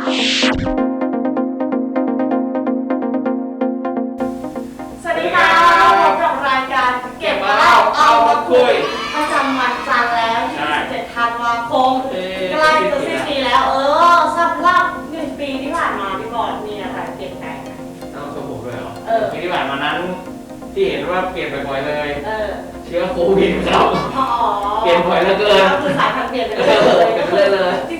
สวัสดีค่ะพบกับรายการเก็บมาเล่าเอามาคุยประจำวันจันทร์แล้วใช่ 27ธันวาคมเอ๊ะใกล้จะสิ้นปีแล้ว เออสำหรับหนึ่งปีที่ผ่านมาพี่บอลมีอะไรเปลี่ยนแปลงไหม ต้องชมผมด้วยเหรอเออ ปีที่ผ่านมานั้น ที่เห็นว่าเปลี่ยนบ่อยๆเลย เออเชื้อโควิดครับ อ๋อเปลี่ยนบ่อยเหลือเกินก็คือสายพันธุ์เปลี่ยนไปเอเรื่ออยเปลี่ยนไปเรื่อยเลย จ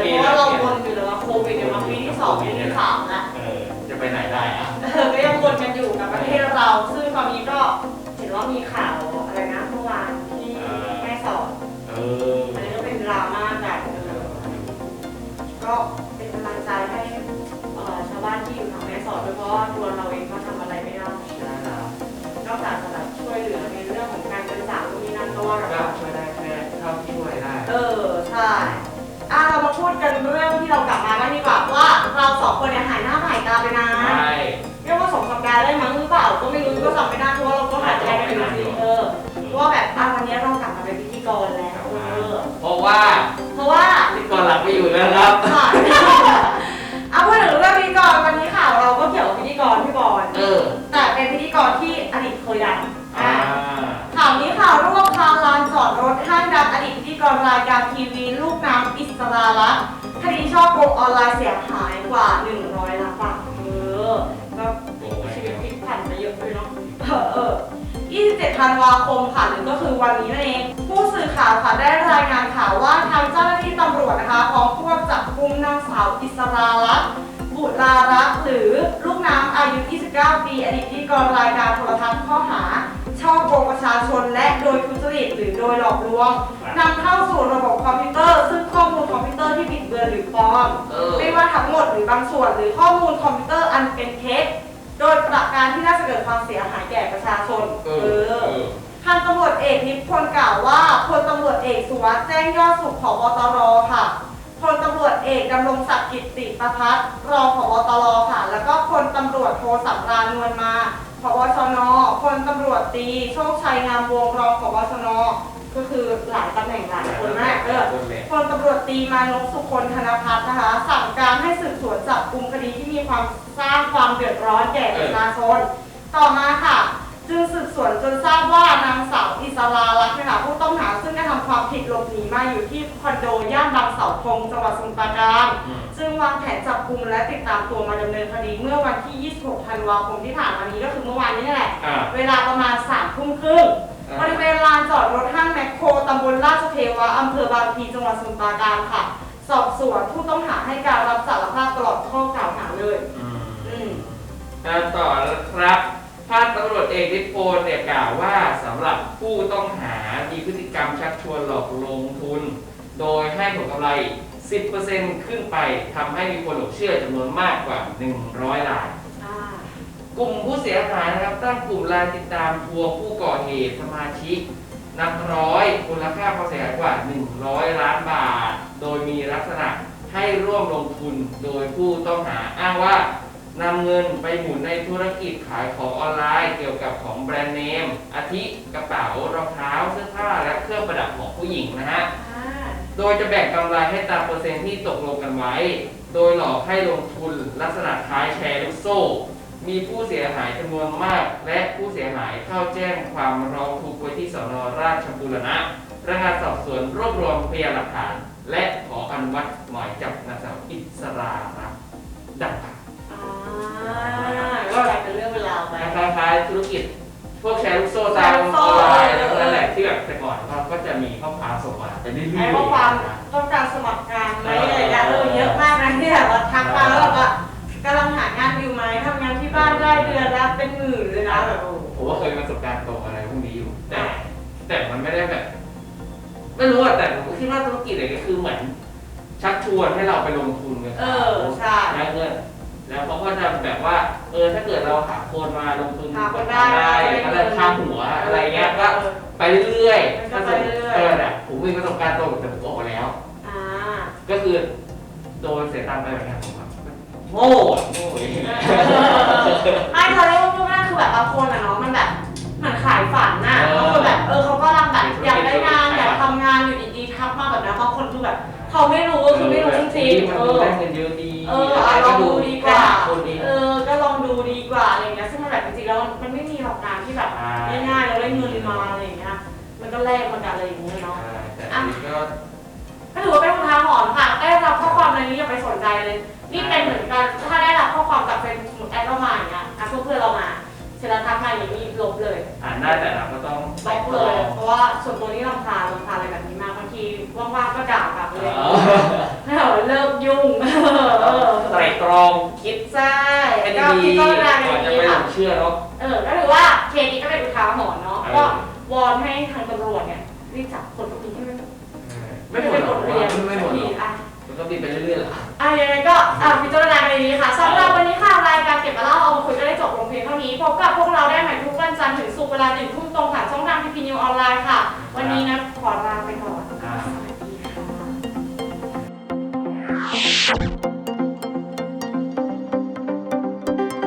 เปลี่ยนแปลงไม่มีเพราะว่าเราเปลี่ยนวนอยู่เลยว่าโควิดเนี่ยมาปีที่สองปีที่สามแล้วเออจะไปไหนได้อะเออก็ยังวนกันอยู่กับประเทศเรา ซึ่งตอนนี้ก็เห็นว่ามีข่าวอะไรนะเมื่อวานที่แม่สอดเอออันนี้ก็เป็นดราม่ากันเออก็เป็นกำลังใจให้เอ่อชาวบ้านที่อยู่ทางแม่สอดด้วยเพราะว่าตัวเราเอง กรวันนี้ข่าวเราก็เกี่ยวกับพิธีกรพี่บอลเออ แต่เป็นพิธีกรที่อดีตเคยดังอ่า อะข่าวนี้ข่าวรวบคาลานจอดรถห้างดังอดีตพิธีกรรายการทีวีลูกน้ำอิสราลักษณ์คดีช่อโกงออนไลน์เสียหายกว่า 100ล้านบาทเออก็โอ้ยชีวิตพลิกผันไปเยอะเลยเนาะเออเออ27ธันวาคมค่ะหรือก็คือวันนี้นั่นเอง ผู้สื่อข่าวค่ะได้รายงานข่าวว่าทางเจ้าหน้าที่ตำรวจนะคะพร้อมพวกจับกุมนางสาวอิสราลักษณ์ บุตรารักษ์หรือลูกน้ำอายุ 29 ปี อดีตพิธีกรรายการโทรทัศน์ข้อหา ช่อโกงประชาชนและโดยทุจริตหรือโดยหลอกลวงนำเข้าสู่ระบบคอมพิวเตอร์ ซึ่งข้อมูลคอมพิวเตอร์ที่บิดเบือนหรือปลอมเออไม่ว่าทั้งหมดหรือบางส่วนหรือข้อมูลคอมพิวเตอร์อันเป็นเท็จโดยประการที่น่าจะเกิดความเสียหายแก่ประชาชน เออเออพันตำรวจเอกนิพนธ์กล่าวว่าพลตำรวจเอกสุวัสด์แจ้งยอดสุขผบตรค่ะพลตำรวจ เอกดำรงศักดิ์กิติประพัฒน์รองผบตรค่ะ แล้วก็พลตำรวจโทสำราญนวลมาผบชนพลตำรวจตรีโชคชัยงามวงศ์รองผบชนก็คือหลายตำแหน่งหลายคนมากเออคนเลยพลตำรวจตรีมานพสุคนธนพัฒน์นะคะ สั่งการให้สืบสวนจับกลุ่มคดีที่มีความสร้างความเดือดร้อนแก่ประชาชนต่อมาค่ะ จึงสืบสวนจนทราบว่านางสาว อิสราลักษณ์นะคะผู้ต้องหาซึ่งได้ทำความผิดหลบหนีมาอยู่ที่คอนโดย่านบางเสาธงจังหวัดสมุทรปราการอืม ซึ่งวางแผนจับกลุ่มและติดตามตัวมาดำเนินคดีเมื่อวันที่ 26 ธันวาคมที่ผ่านมานี้ก็คือเมื่อวานนี้แหละ อ่า เวลาประมาณ3ทุ่มครึ่งบริเวณลานจอดรถห้างแมคโครตำบลราชเทวะอำเภอบางพลีจังหวัดสมุทรปราการค่ะ สอบสวนผู้ต้องหาให้การรับสารภาพตลอดข้อกล่าวหาเลย อืม อืมการต่อครับ พันตำรวจเอกนิพนธ์เนี่ยกล่าวว่าสำหรับผู้ต้องหามีพฤติกรรมชักชวนหลอกลงทุน โดยให้ผลกำไร 10%ขึ้นไปทำให้มีคนหลงเชื่อจำนวนมากกว่า 100รายอ่ากลุ่มผู้เสียหายนะครับตั้งกลุ่มไลน์ติดตามทวงผู้ก่อเหตุสมาชิกนับร้อยมูลค่าความเสียหายกว่า 100 ล้านบาท โดยมีลักษณะให้ร่วมลงทุนโดยผู้ต้องหาอ้างว่า นำเงินไปหมุนในธุรกิจขายของออนไลน์ เกี่ยวกับของแบรนด์เนม อาทิกระเป๋ารองเท้าเสื้อผ้าและเครื่องประดับของผู้หญิงนะฮะ อ่าโดยจะแบ่งกำไรให้ตามเปอร์เซ็นต์ที่ตกลงกันไว้ โดยหลอกให้ลงทุนลักษณะคล้ายแชร์ลูกโซ่ มีผู้เสียหายจำนวนมาก และผู้เสียหายเข้าแจ้งความร้องทุกข์ไว้ที่สนราชบุรณะพนักงานสอบสวนรวบรวมพยานหลักฐาน และขออนุมัติหมายจับ แต่ก่อนเขาก็จะมีข้อความส่งมาไปเรื่อยๆไอ้ข้อความต้องการสมัครงานไหมอะไรอย่างเงี้ยเออเยอะมากนะที่แบบว่าทักมาแล้วแบบว่ากำลังหางานอยู่ไหมทำงานที่บ้านได้เดือนละเป็นหมื่นเลยนะแบบโอ้โหผมว่าเคยมีประสบการณ์ตรงอะไรพวกนี้อยู่ แต่ แต่มันไม่ได้แบบ ไม่รู้อะแต่ผมคิดว่าธุรกิจอะไรก็คือเหมือน ชักชวนให้เราไปลงทุนกันเออใช่แล้วเงินแล้วเขาก็จะแบบว่า เออถ้าเกิดเราหาคนมาลงทุนหาคนก็ได้ทำได้ก็ได้ค่าหัวอะไรเงี้ยก็ ไปเรื่อยๆมันก็ไปเรื่อยๆเออเนี่ยผมมีประสบการณ์ตรงแต่ผมออกมาแล้ว อ่าก็คือโดนเสียตังค์ไปเหมือนกันผมแบบโง่อะโง่ไม่เราเรียกว่าพวกนั้นคือแบบบางคนอะเนาะมันแบบเหมือนขายฝันน่ะบางคนแบบเออเขาก็กำลังแบบอยากได้งานอยากทำงานอยู่ดีๆททักมาแบบนั้นบางคนคือแบบเขาไม่รู้ก็คือไม่รู้จริงๆมันเอดูอ ได้เงินเยอะดีเอออะลองดูดีกว่า คนเองเออ ก็ลองดูดีกว่าอะไรอย่างเงี้ยซึ่งมันแบบจริงๆแล้วมันไม่มีหรอกการที่แบบใช่ง่ายๆแล้วได้เงินมา ก็แลกมากับอะไรอย่างเงี้ยเนาะใช่แต่อันนี้ก็ก็ถือว่าเป็นอุทาหรณ์ค่ะได้รับข้อความอะไรนี้อย่าไปสนใจเลย นี่เป็นเหมือนกัน ถ้าได้รับข้อความจากเฟซบุ๊กแอดเรามาอย่างเงี้ยอะเพื่อนๆเรามาเสร็จแล้วทักมาอย่างนี้ลบเลยอ่านได้แต่เราก็ต้องลบเลย เพราะว่าส่วนตัวนี่รำคาญรำคาญอะไรแบบนี้มากบางทีว่างๆก็ด่ากลับเลยให้เราเลิกยุ่งเออไตรตรองคิดใช่ให้ก็ดีคิดๆก็ก่เวลาอนในจะนี้ไปหลค่ะงเชื่อเนาะเออก็ถือว่าเคสนี้ก็เป็นอุทาหรณ์เนาะเออก็วอนให้ทางตำ รวจเนี่ยรีบจับคนพวกนี้ให้มันไม่หมดหรอกเรียนไม่หมดหรอกอะมันก็มีไปเรื่อยๆแหละอะยังไงก็อะพิจารณากันดีๆค่ะสำหรับวันนี้ค่ะรายการเก็บมาเล่าเอามาคุยก็ได้จบลงเพียงเท่านี้พบกับพวกเราได้ใหม่ทุกวันจันทร์ถึงศุกร์เวลาหนึ่งทุ่มตรงผ่านช่องทางพีพีนิวออนไลน์ค่ะ วันนี้นะ